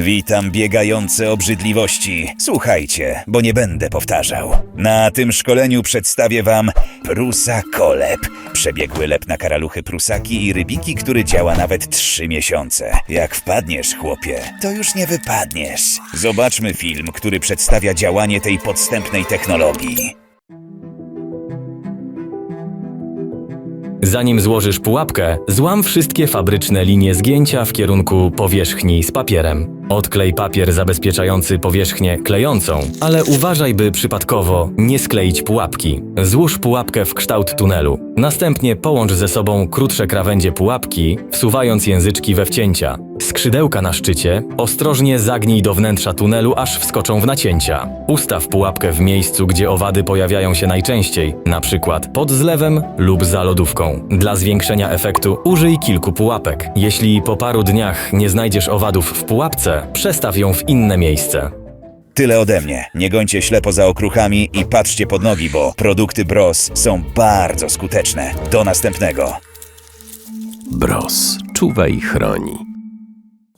Witam biegające obrzydliwości. Słuchajcie, bo nie będę powtarzał. Na tym szkoleniu przedstawię wam Prusa Koleb. Przebiegły lep na karaluchy prusaki i rybiki, który działa nawet trzy miesiące. Jak wpadniesz, chłopie, to już nie wypadniesz. Zobaczmy film, który przedstawia działanie tej podstępnej technologii. Zanim złożysz pułapkę, złam wszystkie fabryczne linie zgięcia w kierunku powierzchni z papierem. Odklej papier zabezpieczający powierzchnię klejącą, ale uważaj, by przypadkowo nie skleić pułapki. Złóż pułapkę w kształt tunelu. Następnie połącz ze sobą krótsze krawędzie pułapki, wsuwając języczki we wcięcia. Skrzydełka na szczycie ostrożnie zagnij do wnętrza tunelu, aż wskoczą w nacięcia. Ustaw pułapkę w miejscu, gdzie owady pojawiają się najczęściej, na przykład pod zlewem lub za lodówką. Dla zwiększenia efektu użyj kilku pułapek. Jeśli po paru dniach nie znajdziesz owadów w pułapce, przestaw ją w inne miejsce. Tyle ode mnie. Nie gońcie ślepo za okruchami i patrzcie pod nogi, bo produkty Bros są bardzo skuteczne. Do następnego. Bros. Czuwa i chroni.